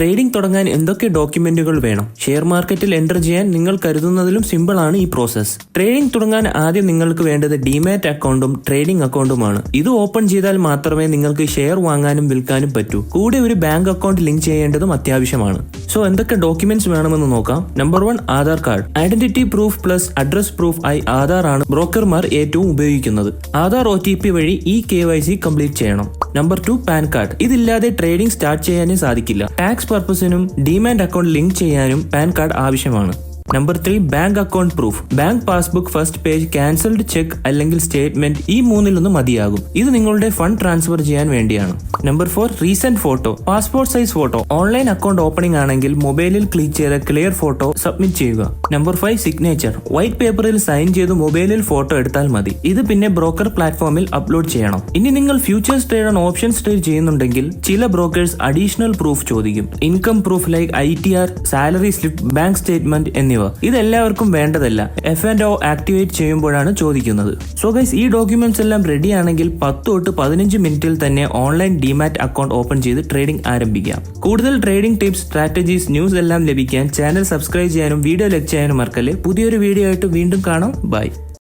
Trading തുടങ്ങാൻ എന്തൊക്കെ ഡോക്യുമെന്റുകൾ വേണം? ഷെയർ മാർക്കറ്റിൽ എന്റർ ചെയ്യാൻ നിങ്ങൾ കരുതുന്നതിലും സിമ്പിൾ ആണ് ഈ പ്രോസസ് ട്രേഡിംഗ് തുടങ്ങാൻ ആദ്യം നിങ്ങൾക്ക് വേണ്ടത് ഡിമാറ്റ് അക്കൗണ്ടും ട്രേഡിംഗ് അക്കൗണ്ടുമാണ്. ഇത് ഓപ്പൺ ചെയ്താൽ മാത്രമേ നിങ്ങൾക്ക് ഷെയർ വാങ്ങാനും വിൽക്കാനും പറ്റൂ. കൂടെ ഒരു ബാങ്ക് അക്കൗണ്ട് ലിങ്ക് ചെയ്യേണ്ടതും അത്യാവശ്യമാണ്. സോ എന്തൊക്കെ ഡോക്യുമെന്റ്സ് വേണമെന്ന് നോക്കാം. Number one Aadhaar card. Identity proof plus address proof ആയി ആധാർ ആണ് ബ്രോക്കർമാർ ഏറ്റവും ഉപയോഗിക്കുന്നത്. ആധാർ ഒ വഴി ഈ കെ കംപ്ലീറ്റ് ചെയ്യണം. നമ്പർ ടു പാൻ കാർഡ് ഇതില്ലാതെ ട്രേഡിംഗ് സ്റ്റാർട്ട് ചെയ്യാനേ സാധിക്കില്ല. ടാക്സ് പർപ്പസിനും ഡിമാൻഡ് അക്കൗണ്ട് ലിങ്ക് ചെയ്യാനും പാൻ കാർഡ് ആവശ്യമാണ്. Number three bank account proof bank passbook first page cancelled cheque അല്ലെങ്കിൽ സ്റ്റേറ്റ്മെന്റ് ഈ മൂന്നിലൊന്നും മതിയാകും. ഇത് നിങ്ങളുടെ ഫണ്ട് ട്രാൻസ്ഫർ ചെയ്യാൻ വേണ്ടിയാണ്. Number four recent photo passport size photo online account opening ആണെങ്കിൽ മൊബൈലിൽ ക്ലിക്ക് ചെയ്ത ക്ലിയർ ഫോട്ടോ സബ്മിറ്റ് ചെയ്യുക. നമ്പർ ഫൈവ് സിഗ്നേച്ചർ വൈറ്റ് പേപ്പറിൽ സൈൻ ചെയ്ത് മൊബൈലിൽ ഫോട്ടോ എടുത്താൽ മതി. ഇത് പിന്നെ ബ്രോക്കർ പ്ലാറ്റ്ഫോമിൽ അപ്ലോഡ് ചെയ്യണം. ഇനി നിങ്ങൾ futures trade and options trade ചെയ്യുന്നുണ്ടെങ്കിൽ ചില ബ്രോക്കേഴ്സ് അഡീഷണൽ പ്രൂഫ് ചോദിക്കും. Income proof like I T R salary slip bank statement എന്നിവ. ഇതെല്ലാവർക്കും വേണ്ടതല്ല. എഫ് ആൻഡ് ഒ ആക്ടിവേറ്റ് ചെയ്യുമ്പോഴാണ് ചോദിക്കുന്നത്. സോ ഗൈസ് ഈ ഡോക്യുമെന്റ്സ് എല്ലാം റെഡി ആണെങ്കിൽ പത്ത് തൊട്ട് പതിനഞ്ച് മിനിറ്റിൽ തന്നെ ഓൺലൈൻ ഡിമാറ്റ് അക്കൗണ്ട് ഓപ്പൺ ചെയ്ത് ട്രേഡിംഗ് ആരംഭിക്കാം. കൂടുതൽ ട്രേഡിംഗ് ടിപ്സ് സ്ട്രാറ്റജീസ് ന്യൂസ് എല്ലാം ലഭിക്കാൻ ചാനൽ സബ്സ്ക്രൈബ് ചെയ്യാനും വീഡിയോ ലൈക്ക് ചെയ്യാനും മറക്കല്ലേ. പുതിയൊരു വീഡിയോ ആയിട്ട് വീണ്ടും കാണാം. ബൈ